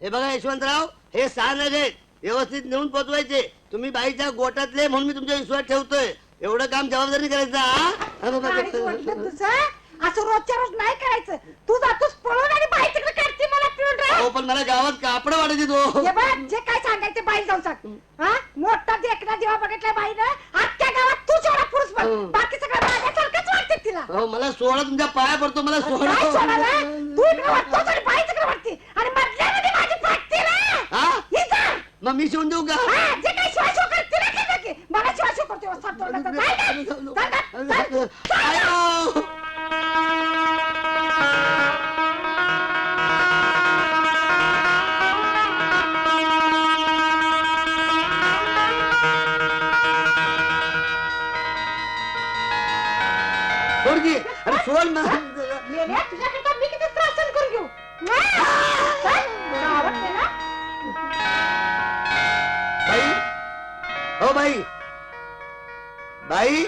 हे बघा यशवंतराव हे सहा नग आहेत. व्यवस्थित नेऊन पोचवायचे. तुम्ही बाईच्या गोटातले म्हणून मी तुमच्या विश्वास ठेवतोय. एवढं काम जबाबदारी करायचं हा? हा बाबा, आणि म्हटलं तुझं? असं रोजच्या रोज नाही करायचं. तू जातोस पळून आणि बाई तिकडे काढते मला पिऊन रे. अहो, पण मला गावात कापड वाढायचे तो. हे बघ जे काय सांगायचं बाई जाऊ सांग. हा? मोठा देखना जेव्हा बघितला बाईनं अख्ख्या गावात तू एवढा पुरुष बघ हं. बाकी सगळं माझ्यासारखंच वाटते तिला. अहो मला सोळा तुमच्या पाया पडतो मला काय सोडायला? सोळा तू इकडे वाटतोस आणि बाई तिकडे वाटते आणि मधल्यामध्ये माझी फाटते ना हा ही जा. मग मी शिवून देऊ का हा, जे काही करते. मला शिवाशिव करते ना. जा, जा, जा. आयो! बाई बाई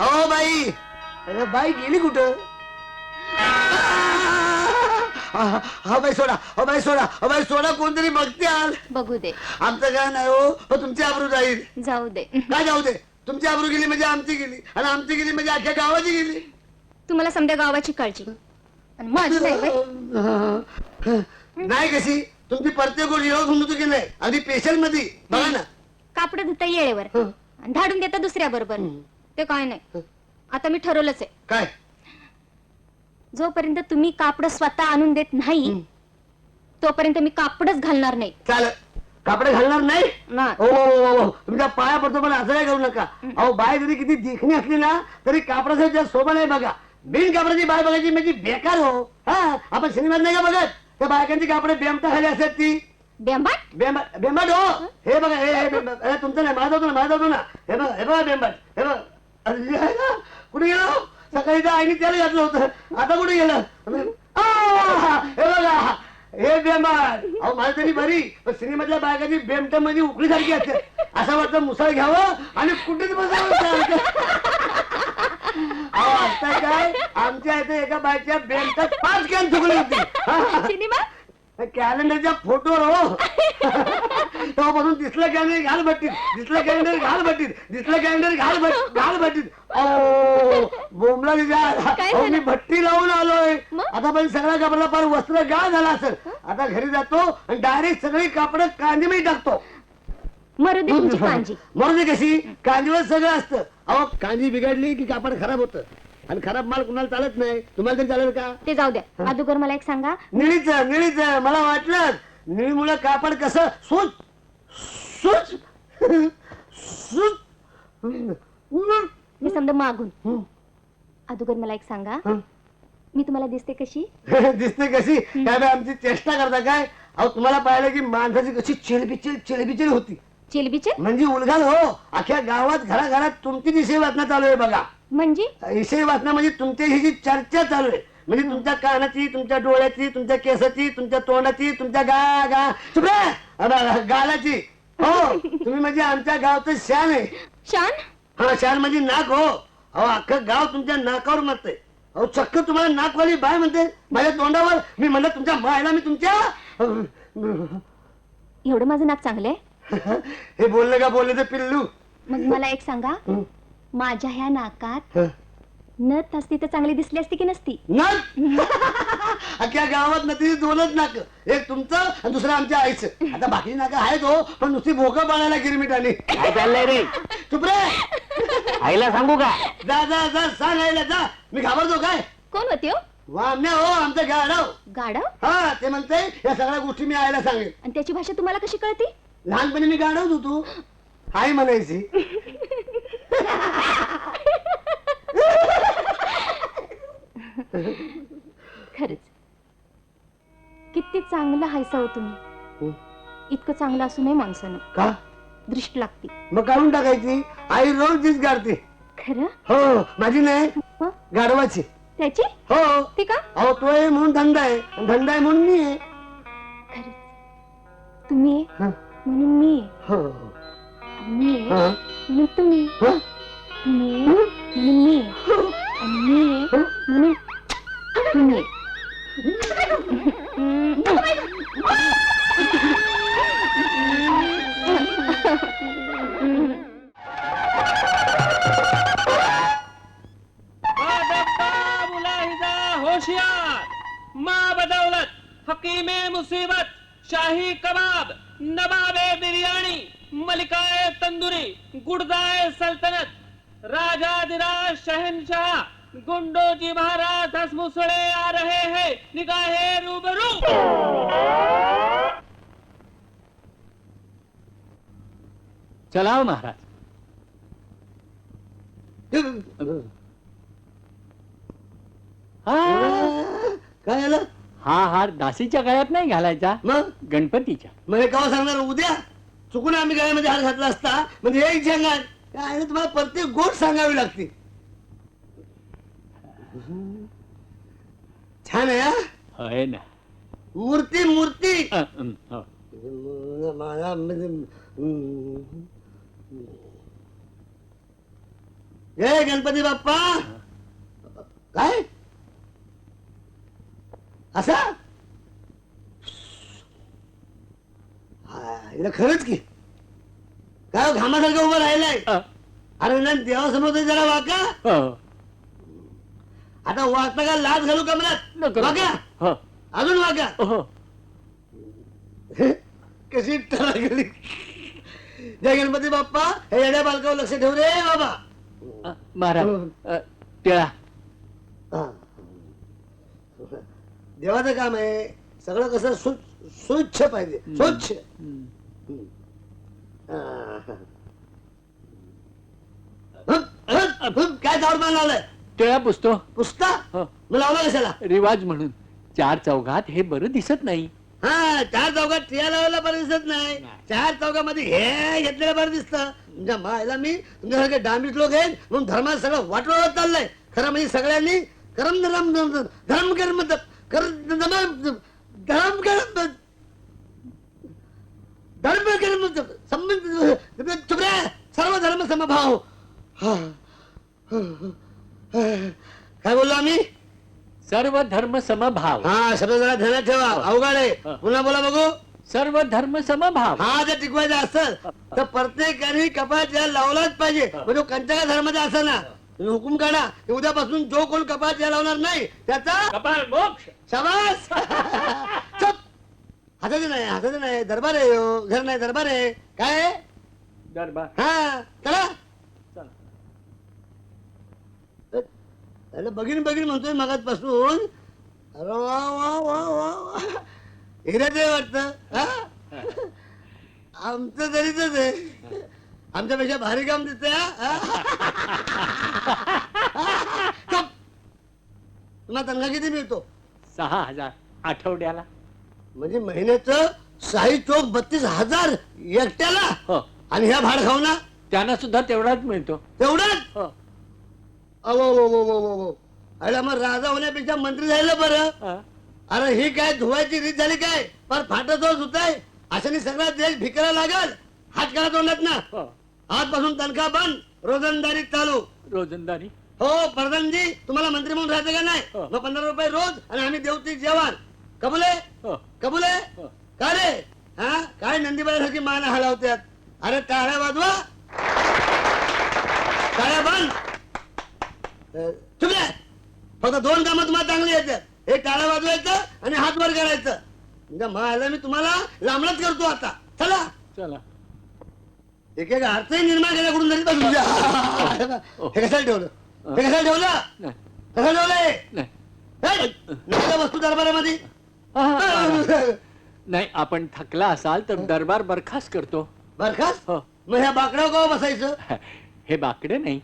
हो बाई अरे बाई गेली कुठं? हा बाई सोडा. हो बाई सोडा. हो बाई सोडा. कोणतरी बघते आल बघू दे. आमचं काय नाही हो. हो तुमची आबरू जाईल. जाऊ दे. काय जाऊ दे? तुमची आबरू गेली म्हणजे आमची गेली. आणि आमची गेली म्हणजे अख्ख्या गावाची गेली. तुम्हाला समजा गावाची काळजी आणि माझी नाही बाई. नाही कशी? तुमची प्रत्येक गोष्ट येऊ म्हणतो की नाही. अगदी पेशलमध्ये. बघा ना. कापड धुता येळेवर. हं. आणि धाडून देता दुसऱ्या बरोबर. हं. ते काय नाही. आता मी ठरवलंच आहे. काय? जोपर्यंत तुम्ही कापड स्वतः आणून देत नाही हं. तोपर्यंत मी कापडच घालणार नाही. चाल कापडे घालणार नाही? नाही. हो हो, हो. तुमच्या पाया पडतो पण असं काय करू नका. अहो बाय जरी किती देखणी असली ना तरी कापडाचं ज्या शोभा नाही बघा. बिन कापडाची बाय बघायची म्हणजे बेकार हो. हा आपण सिनेमात नाही का बघत? त्या बायकांची कापडे बेमटा खाली असतात ती. बेंबाट? बेंबाट बेंबाट हो. हे? बघा हे हे बेंबाट. हे तुमचं नाही माझा होतो ना माझा होतो ना हे बघा हे बघा बेंबाट. हे बघा. अरे, हे ना. कुठे गेलो सकाळी तर आईने त्याला घातलं होतं. आता कुठे गेलं? आ, हे बघा हे बेंबाट. अहो माझी तरी बरी. पण सिनेमातल्या बायकाची बेमटमध्ये उकळी सारखी असते. असं वाटतं मुसळ घ्यावं आणि कुठेच बसावं अहो आता काय? आमच्या इथे एका बायच्या बेमटात पाच कॅन चुकली होती. हा. सिनेमा? कॅलेंडरच्या फोटोवर हो. तेव्हापासून दिसलं कॅलेंडर घाल भट्टीत दिसलं कॅलेंडर घाल भट्टीत दिसलं कॅलेंडर घाल भट घाल भट्टीत ओ काय झालं? मी भट्टी लावून आलोय. मग? आता पण सगळ्या कापडला फार वस्त्र गाळ झाला असेल. आता घरी जातो आणि डायरेक्ट सगळी कापड कांदीमध्ये टाकतो. मरू दे तुमची कांजी. मरू दे कशी? कांदीवर सगळं असतं. अहो कांदी बिघडली की कापड खराब होतं. आणि खराब माल कुणाला चालत नाही? तुम्हाला तरी चालेल का? ते जाऊ द्या. अगोदर मला एक सांगा. निळीच निळीच मला वाटलं निळीमुळे कापड कसं? सुच सुच सुच हे समजा मागून. अगोदर मला एक सांगा. मी तुम्हाला दिसते कशी? दिसते कशी? काय आमची चेष्टा करता काय? अहो तुम्हाला पाहिलं की माणसाची कशी चिलबिचिल चिलबिचिल होती. चिलबिचे म्हणजे उलघाल हो. अख्ख्या गावात घराघरात तुमची वाचणं चालू आहे बघा. म्हणजे? विषय वाचणं म्हणजे तुमच्या ही जी चर्चा चालू आहे म्हणजे तुमच्या कानाची तुमच्या डोळ्याची तुमच्या केसाची तुमच्या तोंडाची तुमच्या गा गा! अबे, गालाची. हो तुम्ही म्हणजे आमच्या गावचं शान आहे. शान? हा शान म्हणजे नाक हो. अहो अख्खं गाव तुमच्या नाकावर म्हणतंय अहो चक्क तुम्हाला नाकवाली बाय म्हणते. माझ्या तोंडावर मी म्हणलं तुमच्या मायला मी तुमच्या एवढं माझं नाक चांगलंय हे बोललं का बोलले तर पिल्लू? मग मला एक सांगा. हं. माझ्या ह्या नाकात हं. नथ असती तर चांगली दिसली असती की नसती? नाक अख्ख्या गावात नदी दोनच नाक. एक तुमचं आणि दुसरं आमच्या आईचं. आता बाकी नाक आहेत हो पण नुसती भोकं पाळायला गिरमिटाने काय चाललंय रे? चुप रे. आईला सांगू का? जा जा जा सांग आईला जा. मी घाबरतो काय? कोण होती हो? वामण्या हो आमचं गाडव गाढव? हा ते म्हणते या सगळ्या गोष्टी मी आईला सांगेन. आणि त्याची भाषा तुम्हाला कशी कळती? लहानपणी मी गाडवत होतो आई म्हणायची खरंच. किती चांगलं हायसा हो तुम्ही. इतकं चांगलं असू नये माणसानं. का? दृष्ट लागते. मग काढून टाकायची? आई रोज तीच गाडते. खरं? हो माझी नाही. हं? गाडवाची त्याची? हो. ती का? अहो तो आहे म्हणून धंदा आहे. आणि धंदा आहे म्हणून मी आहे. खरंच. तुम्ही आहे हं. म्हणून मी आहे. हो. मी आहे. हं. म्हणून तुम्ही तुम्ही म्हणून मी आणि मी बदौलत हकीमे मुसीबत शाही कबाब नवाबे बिरयानी मलिकाए तंदूरी गुड़दाए सल्तनत राजाधिराज शहनशाह गुंडो जी महाराज हसमुसड़े आ रहे हैं निगाहे रूबरू। चला हो महाराज। हा। काय झालं? हा हार दासीच्या गळ्यात नाही घालायचा मग? गणपतीच्या. हे केव्हा सांगणार? उद्या? चुकून आम्ही गायमध्ये हार घातला असता. म्हणजे हे सांगाल काय तुम्हाला प्रत्येक गोष्ट सांगावी लागते. छान आहे हा? होय ना. मूर्ती मूर्ती. अ, अम, हो. मला म्हणजे, गणपती बाप्पा. काय? असा हा, हिला खरंच की. काय हो, घामासारखं उभं राहिलंय. अरे ना देवासमोर तरी जरा वाका. हो. आता वागता का लाच घालू कमरात वाका. हो, अजून वाका. हो. कशी लागली जय गणपती बाप्पा हे येड्या बालकावर लक्ष ठेव रे बाबा. महाराज अ, टिळा. हा. देवाचं काम आहे सगळं कसं स्वच्छ पाहिजे. स्वच्छ. हा. काय दारू मान लावलाय टिळा पुसतो पुसता हो. मग लावला कशाला रिवाज म्हणून चार चौघात हे बरं दिसत नाही हा चार चौकात टिया लावायला बरं दिसत नाही चार चौकामध्ये हे घेतलेलं बरं दिसतं तुमच्या मायला मी तुमच्यासारखे डांबीत लोक आहेत म्हणून धर्मात सगळं वाटवत चाललंय खरं म्हणजे सगळ्यांनी करम धर्म धर्म कर्म कर धर्म कर्म धर्म कर्म संबंध सर्व धर्म समभाव। हा. काय बोललो आम्ही सर्व धर्म समभाव। हा शब्द जरा ध्यानात ठेवा अवघड आहे. पुन्हा बोला बघू। सर्व धर्म समभाव। हा जर टिकवायचा असेल तर प्रत्येकाने कपाळ या लावलाच पाहिजे. म्हणजे कंचका धर्माचा असं ना. तुम्ही हुकूम काढा. की उद्यापासून जो कोण कपाळ या लावणार नाही त्याचा कपाल मोक्ष. शाबास! हाताचं नाही हाताचं नाही दरबार आहे ह्यो. घर नाही दरबार आहे. काय आहे? दरबार. हा चला. चला. त्याला बघीन बघीन म्हणतोय मगात पासून अरे वा वा वा वा वा. हिराच आहे वाटत आमचं तरीच आहे. आमच्यापेक्षा भारी काम दिसतंय हा? चुप. तुम्हाला तनखा किती मिळतो? सहा हजार आठवड्याला. म्हणजे महिन्याचं साई चोक बत्तीस हजार एकट्याला हो. आणि ह्या भाड खाऊ ना त्यांना सुद्धा तेवढाच मिळतो. तेवढंच? हो. वो वो वो वो वो अरे मग राजा होण्यापेक्षा मंत्री झालं बरं. हा. अरे ही काय धुवायची रीत झाली काय? पर फाटत होत आहे अशाने सगळा देश भिकायला लागल. हात करा तोंडात ना? हो. आजपासून तनखा बंद. रोजंदारी चालू. रोजंदारी. हो प्रधानजी तुम्हाला मंत्री म्हणून राहायचं का नाही? हो. मग पंधरा रुपये रोज आणि आम्ही देऊ ती जेवण. कबुले हो. कबुले हो. का रे? हा? काय नंदीबाईसारखी मान हलावत्यात अरे टाळ्या वाजवा. टाळ्या बंद. रे. फक्त दोन कामं तुम्हाला चांगली येतात एक टाळ्या वाजवायचं आणि हात वर करायचं. म्हणजे मला मी तुम्हाला लांबलाच करतो आता. चला. चला. एक एक अर्थही निर्माण केल्याकडून पण तुमच्या हे. कशाला ठेवलं? हे कशाला ठेवलं? कशाला ठेवलंय? नाही. हे? वस्तू दरबारामध्ये? हा, हा, हा. नाही आपण थकला असाल तर दरबार बरखास्त करतो. बरखास्त? हो. मग ह्या बाकड्यावर का बसायचं? हे बाकडे नाही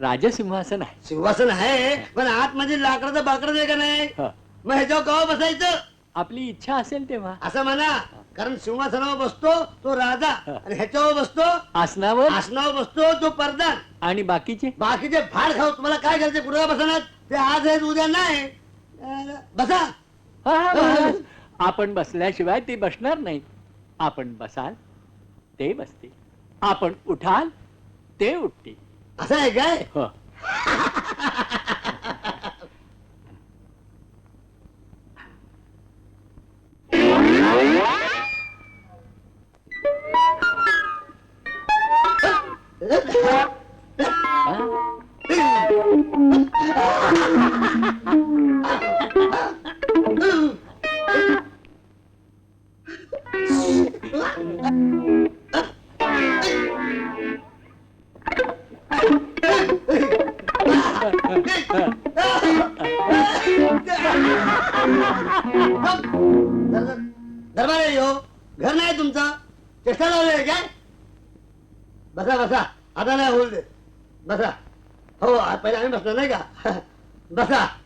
राजसिंहासन आहे. सिंहासन आहे? पण आतमध्ये लाकडाचं बाकडं आहे का नाही? हा. मग ह्याच्यावर कवा बसायचं? आपली इच्छा असेल तेव्हा. असं म्हणा. कारण सिंहासनावर बसतो तो राजा. हा. आणि ह्याच्यावर बसतो आसनावर? आसनावर बसतो तो परदान आणि बाकीचे? बाकीचे फाड खाऊ. तुम्हाला काय करायचे? कुठे बसणार ते आज आहेत उद्या नाही. अं, बसा. महाराज. आपण बसल्याशिवाय ते बसणार नाहीत आपण बसाल ते बसतील. आपण उठाल ते उठतील. असं आहे काय? हो? हा? घर नाही तुमचं? चेष्टा लावले काय? बसा बसा. आता नाही होऊ दे. बसा. हो पहिले आम्ही बसलो नाही का? बसा.